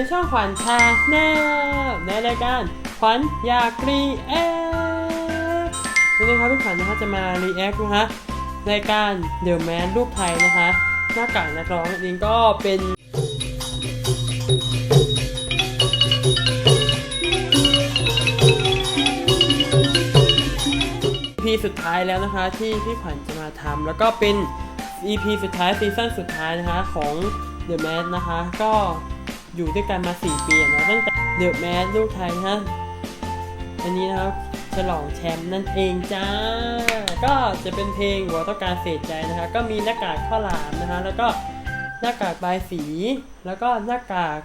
ในช่องขวัญชาแนลในรายการขวัญอยากรีแอควันนี้ครับพี่ขวัญนะคะจะมารีแอคนะคะรายการเดอะแมนรูปไทยนะคะหน้ากากนักร้องเองก็เป็น EP สุดท้ายแล้วนะคะที่พี่ขวัญจะมาทำแล้วก็เป็น EP สุดท้ายซีซั่นสุดท้ายนะคะของ The m a d นะคะ ก็ อยู่ด้วยกันมา 4 ปีอะเนาะตั้งแต่ The m a d ลูกไทยนะอันนี้นะครับฉลองแชมป์นั่นเองจ้า ก็จะเป็นเพลงหัวต้องการเสียใจนะคะ ก็มีหน้ากากข้าวหลามนะคะ แล้วก็หน้ากากบายสี แล้วก็หน้ากาก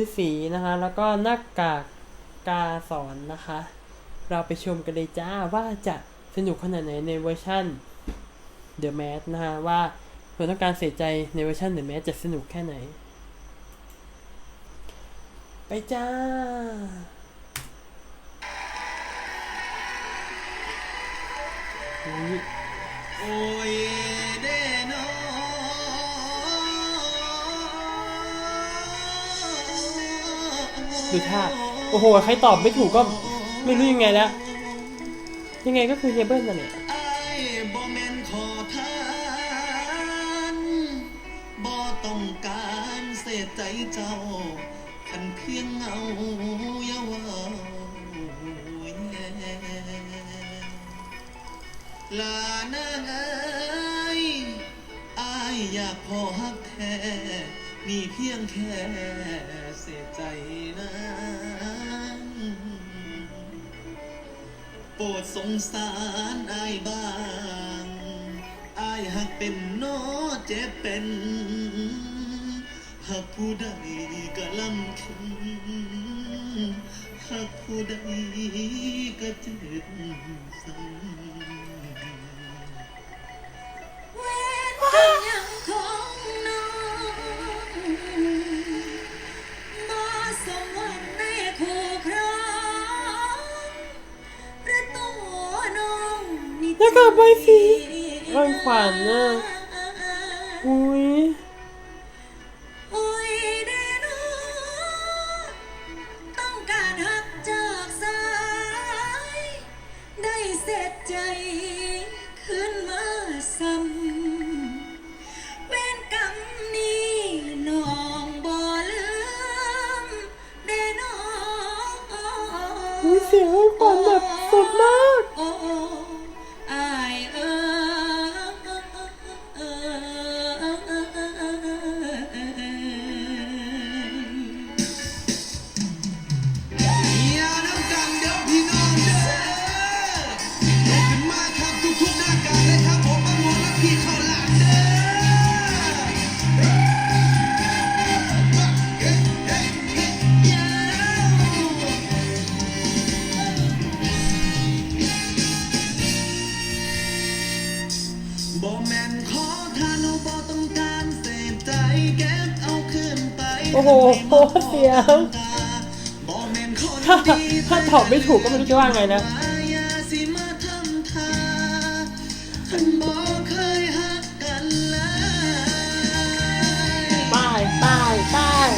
ฤาษีนะคะ แล้วก็หน้ากากกาสอนนะคะ เราไปชมกันเลยจ้าว่าจะสนุกขนาดไหนในเวอร์ชัน The m a d นะฮะว่าคนต้องการเสียใจในเวอร์ชัน The m a d จะสนุกแค่ไหน ไปจ้า อุ๊ยโอ้ยเด้นอดูท่า โอ้โห ใครตอบไม่ถูกก็ไม่รู้ยังไงแล้ว ยังไงก็คือเฮเบิลนั่นแหละไอ้บ่แม่นขอทานบ่ต้องการเสียใจเจ้า พียงเงายาเว่าแย่ลานางเอ้ยอายอยากพอฮักแท้นี่เพียงแค่เสียใจนั้นโปรดสงสารอายบ้างอายหักเป็นโนอเจ็บเป็น หากผู้ใดก็ลำเค็นหากผู้ใดก็เจืดสันเวรกรรมยังของน้องมาสมหวังในคู่ครองประตูน้องนี่ แล้วก็ไปสิเอ้ยขวัญน่ะอุ้ย บ่แม่นขอทานเอาบ่ต้องการเสพใจเก็บเอาคืนไปโอ้โหเสียงบ่แม่นคนถ้าดีถ้าตอบไม่ถูกก็ไม่รู้จะว่าไงนะอย่าสิมาทำท่าท่านบ่เคยหักกันเลยป้ายป้ายป้าย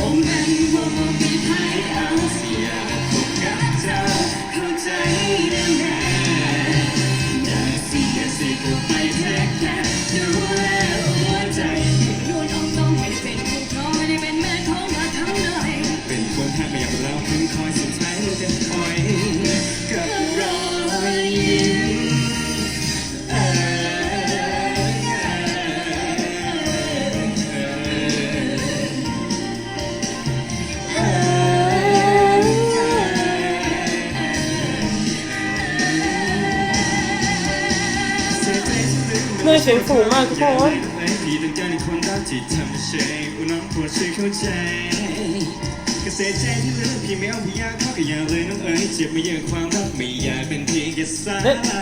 สียงสูงมากทุกคนพี่ต้องการคนรักที่ทำให้เชยอุน้องปวดช่วยเข้าใจก็เสียใจที่ลืมพี่ไม่เอาพี่อยากเข้าก็อย่าเลยน้องเอ๋ยเจ็บไม่เยอะความรักไม่อยากเป็นเพียงแค่สา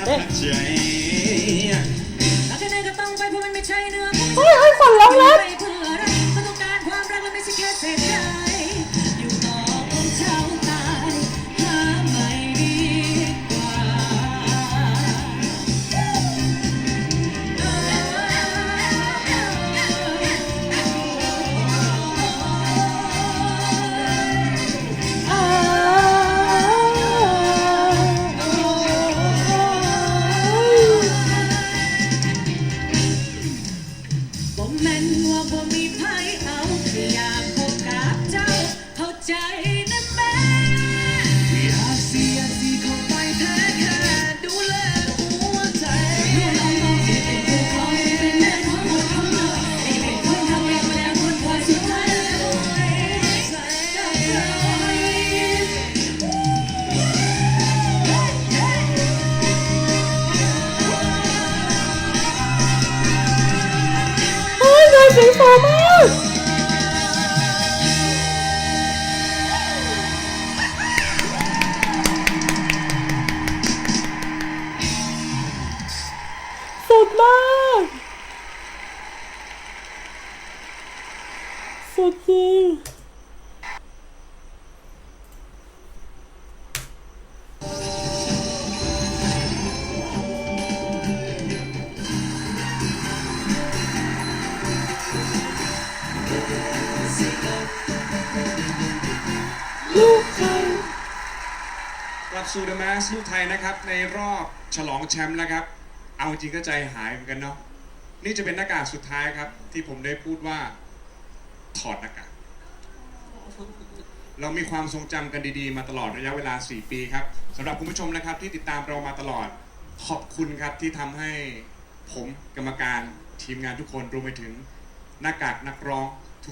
พักใจรักแค่ไหนก็ต้องไปเพราะมันไม่ใช่เนื้อคู่เฮ้ยให้ขวัญร้องแล้ว สุดจริงลูกใครกลับสู่เดอะแมสลูกไทยนะครับ ในรอบฉลองแชมป์นะครับ เอาจริงก็ใจหายเหมือนกันเนาะนี่จะเป็นหน้ากากสุดท้ายครับ ที่ผมได้พูดว่า ถอดหน้ากากเรามีความทรงจำกันดีๆ มาตลอดระยะเวลา 4 ปีครับสำหรับคุณผู้ชมนะครับที่ติดตามเรามาตลอดขอบคุณครับที่ทำให้ผมกรรมการทีมงานทุกคนรวมไปถึงหน้ากากนักร้อง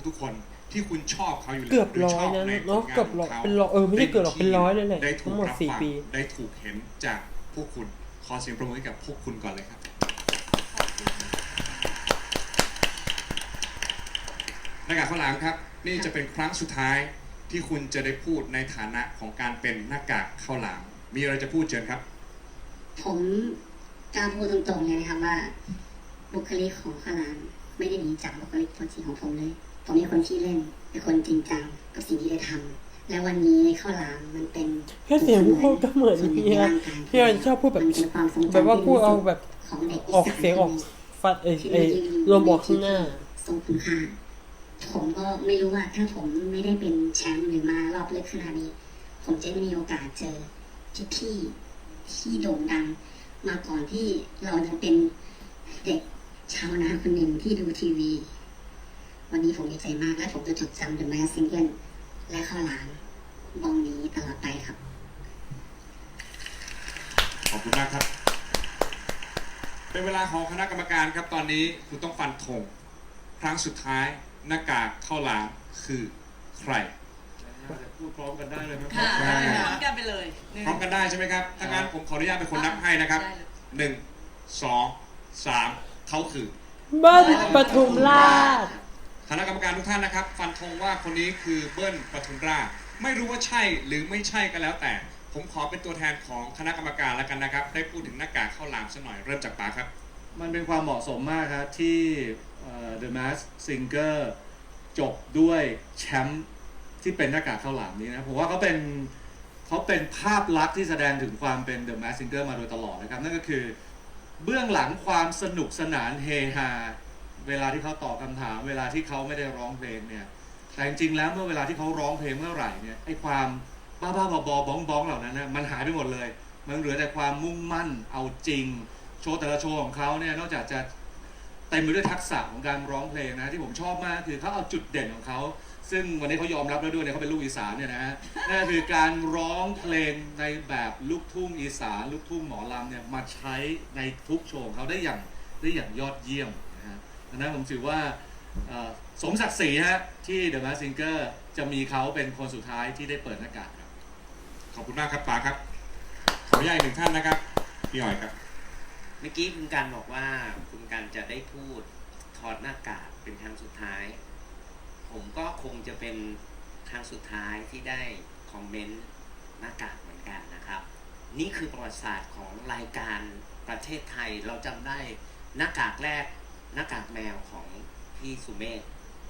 ทุกๆคนที่คุณชอบเขาอยู่แล้วเกือบหชร้อยนะในเนอะผลงเกือบร้อยขงขาเป็นร้อยเออไม่ใช่เกือบหรอกเป็นร้อยเลยแหละได้ถูทั้กงหมดรับสี่ฟังปี ได้ถูกเห็นจากพวกคุณ ขอเสียงปรบมือให้กับพวกคุณก่อนเลยครับ หน้ากากข้าวหลามครับ นี่จะเป็นครั้งสุดท้ายที่คุณจะได้พูดในฐานะของการเป็นหน้ากากข้าวหลาม มีอะไรจะพูดเชิญครับ ผมกล้าพูดตรงๆเลยนะครับว่า บุคลิกของข้าวหลามไม่ได้หนีจากบุคลิกตัวจริงของผมเลย ผมเป็นคนที่เล่นเป็นคนจริงจังกับสิ่งที่ได้ทำและวันนี้ข้าวหลามมันเป็นแค่เสียงพูดก็เหมือนส่วนหนึ่งเฮีในยร่างกายเฮียชอบพูดแบบมันเป็นความทรงจำแบบว่าพูดเอาแบบของเด็กออกเสียงออกฟัดเอเอรวมออกข้างหน้าทรงคุณค่า ผมก็ไม่รู้ว่าถ้าผมไม่ได้เป็นแชมป์หรือมารอบลึกขนาดนี้ ผมจะไม่มีโอกาสเจอพี่ที่โด่งดัง มาก่อนที่เรายังเป็นเด็กชาวนาคนหนึ่งที่ดูทีวี วันนี้ผมดีใจมากและผมจะจดจำ The Mask Singer และข้าวหลามบองนี้ตลอดไปครับ ขอบคุณมากครับ เป็นเวลาของคณะกรรมการครับตอนนี้คุณต้องฟันธงครั้งสุดท้าย หน้ากากข้าวหลามคือใครพูดพร้อมกันได้เลยไหมค่ะได้พร้อมกันไปเลยหนึ่งพร้อมกันได้ใช่ไหมครับถ้างั้นผมขออนุญาตเป็นคนนับให้นะครับได้เลยหนึ่งสองสามเขาคือเบิ้ลปทุมราชคณะกรรมการทุกท่านนะครับ ฟันธงว่าคนนี้คือเบิ้ลปทุมราช ไม่รู้ว่าใช่หรือไม่ใช่ก็แล้วแต่ ผมขอเป็นตัวแทนของคณะกรรมการแล้วกันนะครับ ได้พูดถึงหน้ากากข้าวหลามสักหน่อยเริ่มจากป๋าครับ มันเป็นความเหมาะสมมากครับที่เอ่อ The Mask Singer จบด้วยแชมป์ที่เป็นหน้ากากข้าวหลามนี้นะผมว่าเขาเป็นเขาเป็นภาพลักษณ์ที่แสดงถึงความเป็น The Mask Singer มาโดยตลอดนะครับ นั่นก็คือเบื้องหลังความสนุกสนานเฮฮาเวลาที่เขาตอบคำถาม เวลาที่เขาไม่ได้ร้องเพลงเนี่ยแต่จริงๆแล้วเมื่อเวลาที่เขาร้องเพลงเมื่อไหร่เนี่ยไอ้ความบ้าๆบอๆบ้องๆเหล่านั้นนะมันหายไปหมดเลย มันเหลือแต่ความมุ่งมั่นเอาจริง โชว์แต่ละโชว์ของเขาเนี่ยนอกจากจะ เต็มไปด้วยทักษะของการร้องเพลงนะที่ผมชอบมากคือเขาเอาจุดเด่นของเขาซึ่งวันนี้เขายอมรับแล้วด้วยเนี่ยเขาเป็นลูกอีสานเนี่ยนะฮะนั่นคือการร้องเพลงในแบบลูกทุ่งอีสานลูกทุ่งหมอลำเนี่ยมาใช้ในทุกโชว์ของเขาได้อย่างได้อย่างยอดเยี่ยมนะฮะดังนั้นผมถือว่าสมศักดิ์ศรีฮะที่ The Masked Singer จะมีเขาเป็นคนสุดท้ายที่ได้เปิดหน้ากากครับขอบคุณมากครับป๋าครับขออนุญาตหนึ่งท่านนะครับพี่หอยครับ เมื่อกี้คุณการบอกว่าคุณการจะได้พูดถอดหน้ากากเป็นครั้งสุดท้าย ผมก็คงจะเป็นครั้งสุดท้ายที่ได้คอมเมนต์หน้ากากเหมือนกันนะครับ นี่คือประวัติศาสตร์ของรายการประเทศไทยเราจำได้หน้ากากแรกหน้ากากแมวของพี่สุเมธ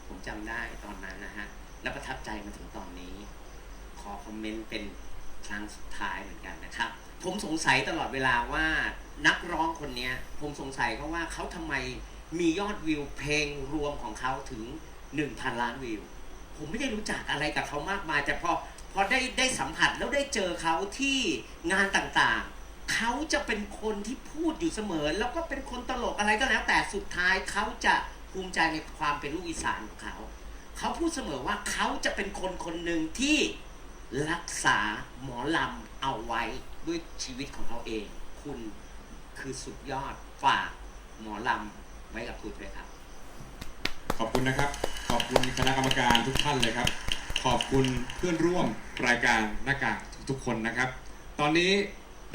ผมจำได้ตอนนั้นนะฮะและประทับใจมาถึงตอนนี้ ขอคอมเมนต์เป็นครั้งสุดท้ายเหมือนกันนะครับ ผมสงสัยตลอดเวลาว่านักร้องคนเนี้ย ผมสงสัยเขาะว่าเขาทำไมมียอดวิวเพลงรวมของเขาถึง1,000ล้านวิว ผมไม่ได้รู้จักอะไรกับเขามากมายแต่พอพอได้ได้สัมผัสแล้วได้เจอเขาที่งานต่างๆ เขาจะเป็นคนที่พูดอยู่เสมอ แล้วก็เป็นคนตลกอะไรก็แล้ว แต่สุดท้ายเขาจะภูมิใจในความเป็นลูกอีสานของเขา เขาพูดเสมอว่าเขาจะเป็นคนคนหนึ่งที่รักษาหมอลำเอาไว้ ด้วยชีวิตของเขาเอง คุณคือสุดยอดฝากหมอลำไว้กับคุณด้วยครับ ขอบคุณนะครับ ขอบคุณคณะกรรมการทุกท่านเลยครับ ขอบคุณเพื่อนร่วมรายการหน้ากากทุกๆคนนะครับ ตอนนี้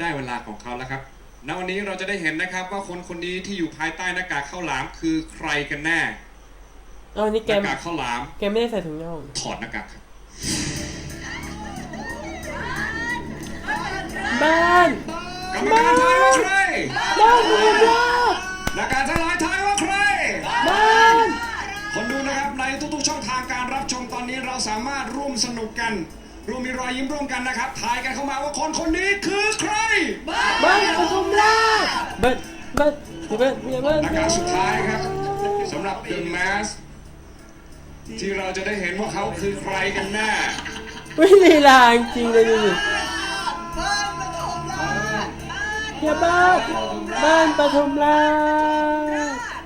ได้เวลาของเขาแล้วครับณวันนี้เราจะได้เห็นนะครับ ว่าคนคนนี้ที่อยู่ภายใต้หน้ากากข้าวหลามคือใครกันแน่เอานี่หแกน้ากากข้าวหลามแกไม่ได้ใส่ถุงน่อง ถอดหน้ากากครับ บ้านกรรมการทายว่าใครบ้านคุณยอดหน้ากากทั้งหลายทายว่าใคร บ้าน คนดูนะครับในทุกๆช่องทางการรับชมตอนนี้เราสามารถร่วมสนุกกันร่วมมีรอยยิ้มร่วมกันนะครับทายกันเข้ามาว่าคนคนนี้คือใคร บ้านปทุมราชเบิร์ดเบิร์ดเบิร์ดเบิร์ดเบิร์ดหน้ากากสุดท้ายครับสำหรับ The Mask ที่เราจะได้เห็นว่าเขาคือใครกันแน่วิลีลาจริงๆเลยดูดิ เฮียบ้านบ้านปทุมราช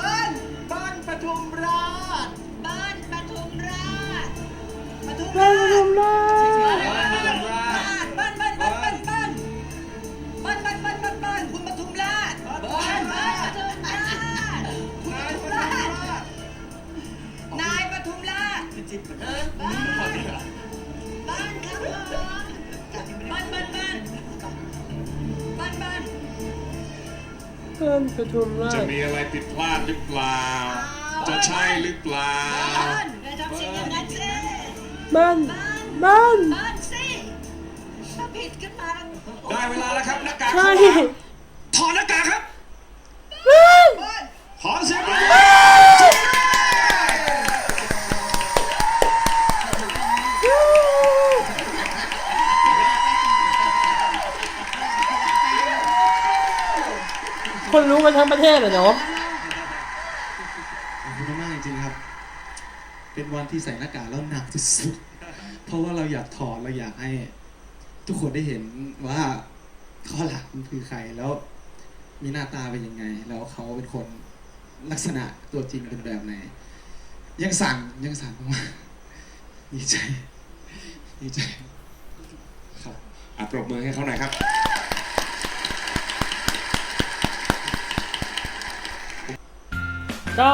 บ้านบ้านปทุมราชบ้านปทุมราชปทุมบ้ารานปชทุมรา ทุมราจะชมีอะไรผิดพลาดหรือเปล่า จะใช่หรือเปล่า บ้านอย่าทำเสียงอย่างนั้นสิบ้านบ้านบ้านสิถ้าผิดขึ้นมาแล้วได้เวลาแล้วครับหน้ากากใช่ข้าวหลามถอดหน้ากากครับบ้าน ขอเสียงปรบมือ คนรู้กันทั้งประเทศเลยเนาะขอบคุณมากๆจริงๆครับ เป็นวันที่ใส่หน้ากากแล้วหนักที่สุด เพราะว่าเราอยากถอดเราอยากให้ ทุกคนได้เห็นว่าข้อหลักมันคือใครแล้ว มีหน้าตาเป็นยังไง แล้วเขาเป็นคนลักษณะตัวจริงเป็นแบบไหน ยังสั่นยังสั่นมากๆดีใจดีใจครับอะปรบมือให้เขาหน่อยครับ ก็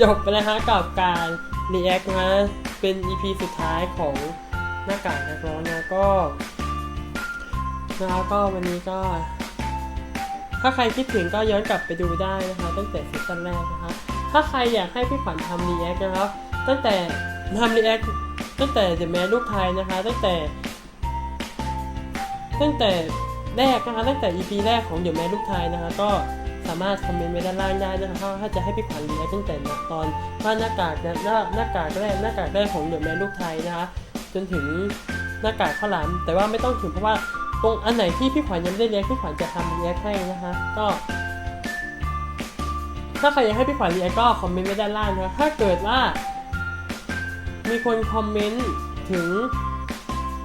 จบไปแล้วฮะกับการรีแอคนะเป็น EP สุดท้ายของหน้ากากนักร้องนะก็นะครับก็วันนี้ก็ ถ้าใครคิดถึงก็ย้อนกลับไปดูได้นะคะตั้งแต่ซีซั่นแรกนะคะถ้าใครอยากให้พี่ขวัญทำรีแอคนะครับ ตั้งแต่ทำรีแอคตั้งแต่ The Man ลูกไทยนะคะ ตั้งแต่ ตั้งแต่แรกนะคะตั้งแต่ EP แรกของ The Man ลูกไทยนะคะก็ สามารถคอมเมนต์ไว้ด้านล่างได้นะคะถ้าถ้าจะให้พี่ขวัญรีแอคตั้งแต่ตอนว่าหน้ากากนะหน้าหน้ากากแรกหน้ากากแรกของ The Man ลูกไทยนะคะจนถึงหน้ากากข้าวหลามแต่ว่าไม่ต้องถึงเพราะว่าตรงอันไหนที่พี่ขวัญยังไม่ได้เรียกพี่ขวัญจะทำเรียกให้นะคะก็ถ้าใครอยากให้พี่ขวัญเรียกก็คอมเมนต์ไว้ด้านล่างนะคะถ้าเกิดว่า มีคนคอมเมนต์ถึง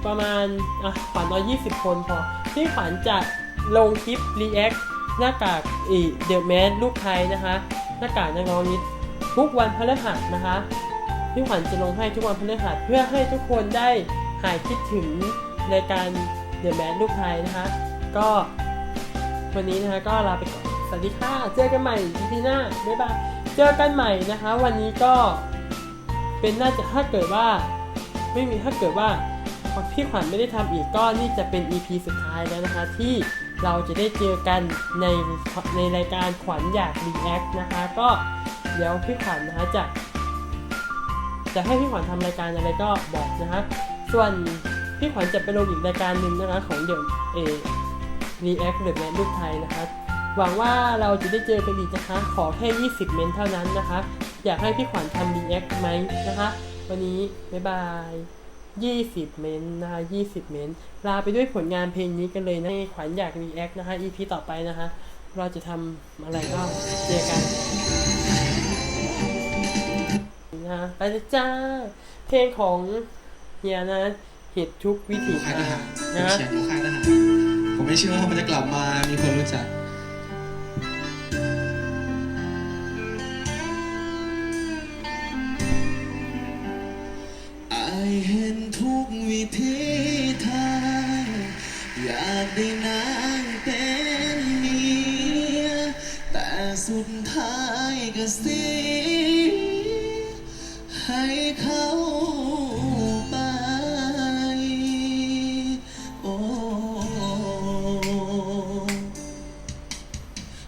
ประมาณอะขวัญเอา20 คนพอพี่ขวัญจะลงคลิปรีแอค หน้ากากอีเดอะแมสลูกไทยนะคะ หน้ากากนักร้องนี้ทุกวันพฤหัสนะคะพี่ขวัญจะลงให้ทุกวันพฤหัสเพื่อให้ทุกคนได้หายคิดถึงในการเดอะแมสลูกไทยนะคะ ก็วันนี้นะคะก็ลาไปก่อนสวัสดีค่ะ เจอกันใหม่ EP หน้าบ๊ายบายเจอกันใหม่นะคะ วันนี้ก็เป็นน่าจะถ้าเกิดว่า ไม่มีถ้าเกิดว่าพี่ขวัญไม่ได้ทำอีกก็นี่จะเป็น EP สุดท้ายแล้วนะคะที่ เราจะได้เจอกันในในรายการขวัญอยากรีแอคนะคะก็เดี๋ยวพี่ขวัญนะคะจะจะให้พี่ขวัญทำรายการอะไรก็บอกนะคะส่วนพี่ขวัญจะไปลงอีกรายการหนึ่งนะคะของเดี๋ยวเอรีแอคเดอะแมนลูกไทยนะคะหวังว่าเราจะได้เจอกันอีกนะคะ ขอแค่ 20 เมนเท่านั้นนะคะ อยากให้พี่ขวัญทำรีแอคไหมนะคะ วันนี้ บ๊ายบาย 20 เมนต์นะคะ20 เมนต์ลาไปด้วยผลงานเพลงนี้กันเลยนะขวัญอยากรีแอคนะคะ EP ต่อไปนะคะเราจะทำอะไรก็เจอกันนะไปเลยจ้า เพลงของเฮียนะเหตุทุกวิถีค่ายทางนะเขียนค่ายทหารผมไม่เชื่อว่ามันจะกลับมามีคนรู้จัก กวิธีทางอยากได้นางเป็นเมียแต่สุดท้ายก็เสียให้เขาไป โอ้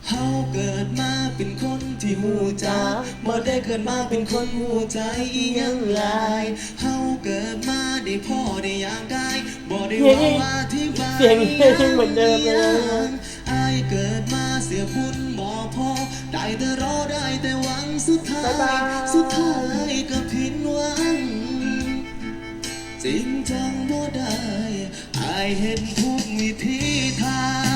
เฮาเกิดมาเป็นคนที่หูจัก เกิดมาเป็นคนหัวใจอีหยังหลายเฮาเกิดมาได้พ่อได้อย่างได้บ่ได้ว่าว่าที่บ้านเสียงยังเหมือนเดิมเลยอายเกิดมาเสียคุณบ่พอได้แต่รอได้แต่หวังสุดท้าบ๊ายบายยสุดท้ายก็ผิดหวังจริงจังบ่ได้อายเห็นทุกวิธีทาง